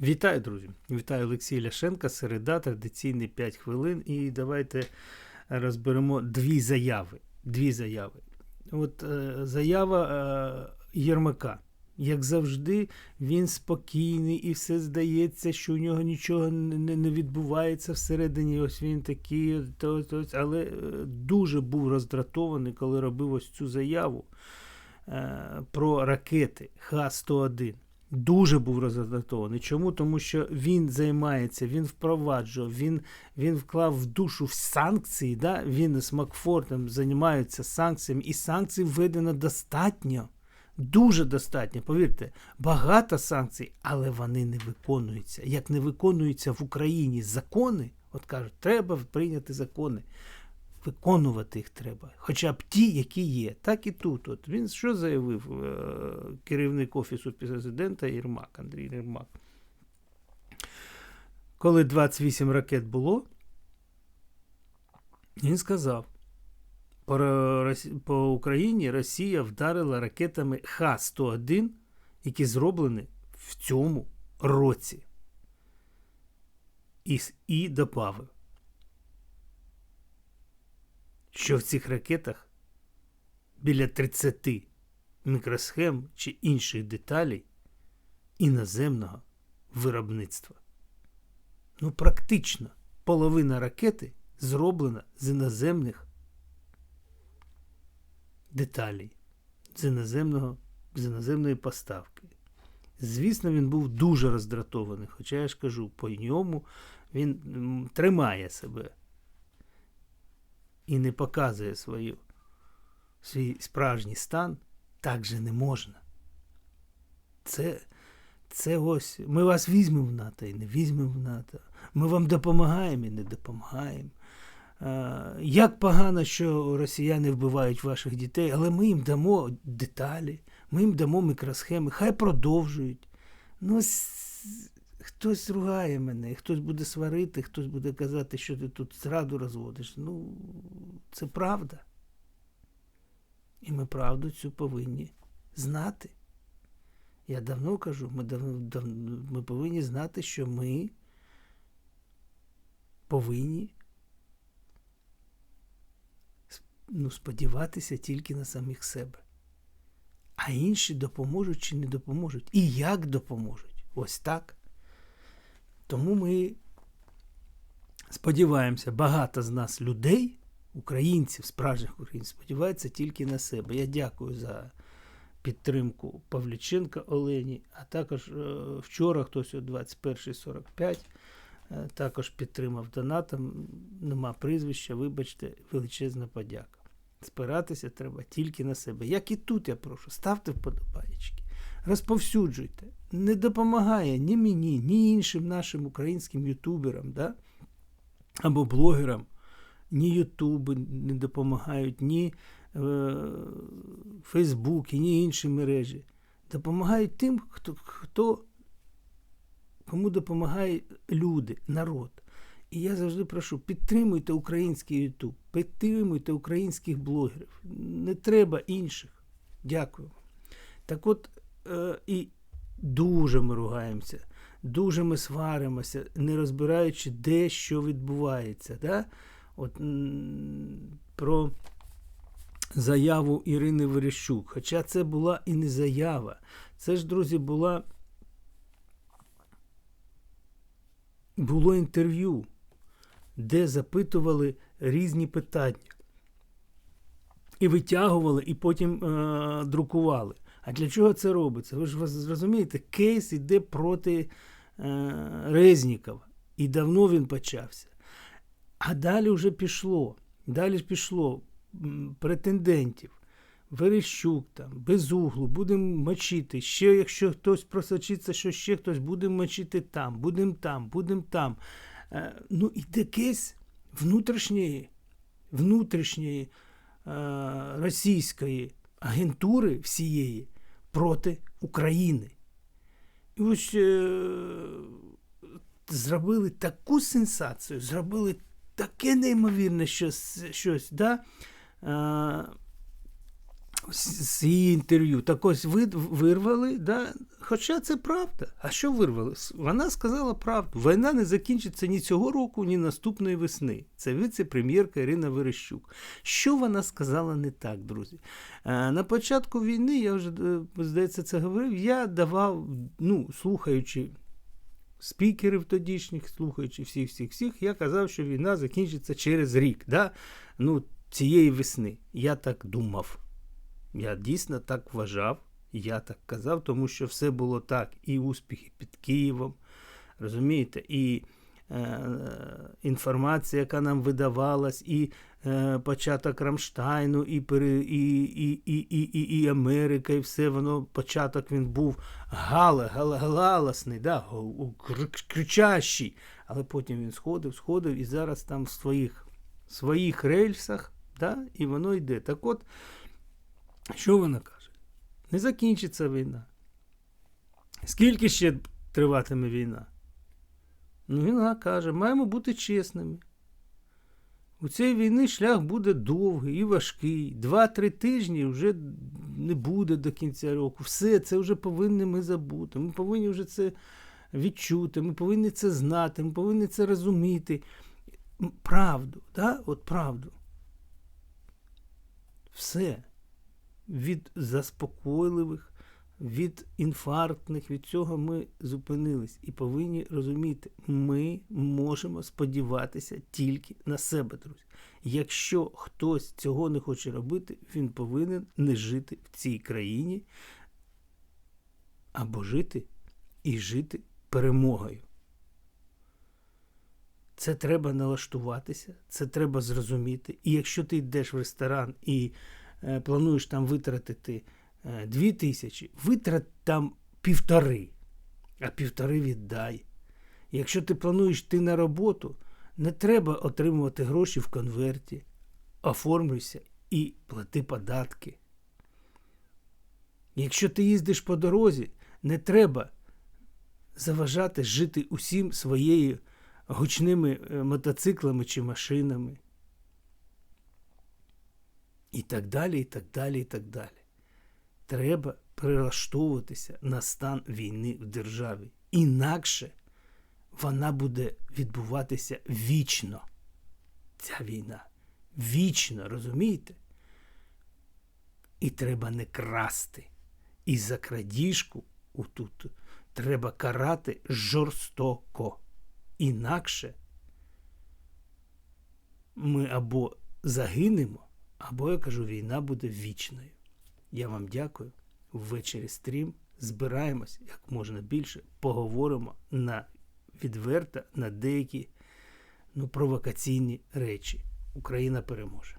Вітаю, друзі! Вітаю Олексій Ляшенка, середа, традиційні 5 хвилин. І давайте розберемо дві заяви. Дві заяви. От е, заява е, Єрмака. Як завжди, він спокійний і все здається, що у нього нічого не, не відбувається всередині. Ось він такий, то, то, але е, дуже був роздратований, коли робив ось цю заяву е, про ракети Х-101. Дуже був роздратований. Чому? Тому що він займається, він впроваджував, він він вклав в душу в санкції. Да? Він з Макфортом займаються санкціями, і санкцій введено достатньо. Дуже достатньо, повірте, багато санкцій, але вони не виконуються. Як не виконуються в Україні закони, от кажуть, треба прийняти закони. Виконувати їх треба. Хоча б ті, які є. Так і тут. От Він що заявив е- керівник Офісу президента Єрмак, Андрій Єрмак? Коли 28 ракет було, він сказав, по, по Україні Росія вдарила ракетами Х-101, які зроблені в цьому році. І, і добавив, що в цих ракетах біля 30 мікросхем чи інших деталей іноземного виробництва. Ну, практично половина ракети зроблена з іноземних деталей, з, іноземного, з іноземної поставки. Звісно, він був дуже роздратований, хоча я ж кажу, по ньому він тримає себе і не показує свою, свій справжній стан, так же не можна. Це, це ось ми вас візьмемо в НАТО і не візьмемо в НАТО. Ми вам допомагаємо і не допомагаємо. Як погано, що росіяни вбивають ваших дітей, але ми їм дамо деталі, ми їм дамо мікросхеми, хай продовжують. Ну, хтось ругає мене, хтось буде сварити, хтось буде казати, що ти тут зраду розводиш. Ну, це правда. І ми правду цю повинні знати. Я давно кажу, ми, давно, давно, ми повинні знати, що ми повинні ну, сподіватися тільки на самих себе. А інші допоможуть чи не допоможуть. І як допоможуть. Ось так. Тому ми сподіваємося, багато з нас людей, українців, справжніх українців, сподіваються тільки на себе. Я дякую за підтримку Павліченка Олені, а також е, вчора хтось о 21.45 е, також підтримав донатом. Нема прізвища, вибачте, величезна подяка. Спиратися треба тільки на себе. Як і тут я прошу, ставте вподобаєчки, розповсюджуйте. Не допомагає ні мені, ні іншим нашим українським ютуберам да? або блогерам. Ні Ютуби не допомагають, ні е, ні інші мережі. Допомагають тим, хто, хто кому допомагають люди, народ. І я завжди прошу, підтримуйте український Ютуб, підтримуйте українських блогерів. Не треба інших. Дякую. Так от, і дуже ми ругаємося, дуже ми сваримося, не розбираючи, де що відбувається. Да? От, про заяву Ірини Верещук. Хоча це була і не заява. Це ж, друзі, була. Було інтерв'ю, де запитували різні питання. І витягували, і потім е- друкували. А для чого це робиться? Ви ж вас зрозумієте, кейс іде проти е- Резнікова. І давно він почався. А далі вже пішло. Далі пішло претендентів. Верещук там, Безуглу, будемо мочити. Ще якщо хтось просочиться, що ще хтось будемо мочити там, будемо там, будемо там. Е, ну, іде кейс внутрішньої, внутрішньої е, російської агентури всієї проти України. І ось е, зробили таку сенсацію, зробили таке неймовірне щось, щось да? Е, її інтерв'ю. Так ось ви вирвали, да? хоча це правда. А що вирвали? Вона сказала правду. Війна не закінчиться ні цього року, ні наступної весни. Це віце-прем'єрка Ірина Верещук. Що вона сказала не так, друзі? Е, На початку війни, я вже е, здається, це говорив. Я давав, ну, слухаючи спікерів тодішніх, слухаючи всіх, всіх, всіх, я казав, що війна закінчиться через рік. Да? Ну, цієї весни. Я так думав. Я дійсно так вважав, я так казав, тому що все було так. І успіхи під Києвом, розумієте, і е, інформація, яка нам видавалась, і е, початок Рамштайну, і, і, і, і, і, і, і Америка, і все воно, початок він був гала, гала, галасний, да, кричащий. Але потім він сходив, сходив, і зараз там в своїх, своїх рельсах, да, і воно йде. Так от, що вона каже? Не закінчиться війна. Скільки ще триватиме війна? Ну, вона каже, маємо бути чесними. У цієї війни шлях буде довгий і важкий. Два-три тижні вже не буде до кінця року. Все, це вже повинні ми забути. Ми повинні вже це відчути, ми повинні це знати, ми повинні це розуміти. Правду, да? от правду. Все від заспокійливих, від інфарктних, від цього ми зупинились і повинні розуміти, ми можемо сподіватися тільки на себе, друзі. Якщо хтось цього не хоче робити, він повинен не жити в цій країні або жити і жити перемогою. Це треба налаштуватися, це треба зрозуміти. І якщо ти йдеш в ресторан і плануєш там витратити е, дві тисячі, витрат там півтори, а півтори віддай. Якщо ти плануєш йти на роботу, не треба отримувати гроші в конверті, оформлюйся і плати податки. Якщо ти їздиш по дорозі, не треба заважати жити усім своєю гучними е, мотоциклами чи машинами. І так далі, і так далі, і так далі. Треба прилаштовуватися на стан війни в державі. Інакше вона буде відбуватися вічно. Ця війна. Вічно, розумієте? І треба не красти. І за крадіжку отут треба карати жорстоко. Інакше ми або загинемо, або, я кажу, війна буде вічною. Я вам дякую. Ввечері стрім. Збираємось як можна більше, поговоримо на відверто на деякі ну, провокаційні речі. Україна переможе.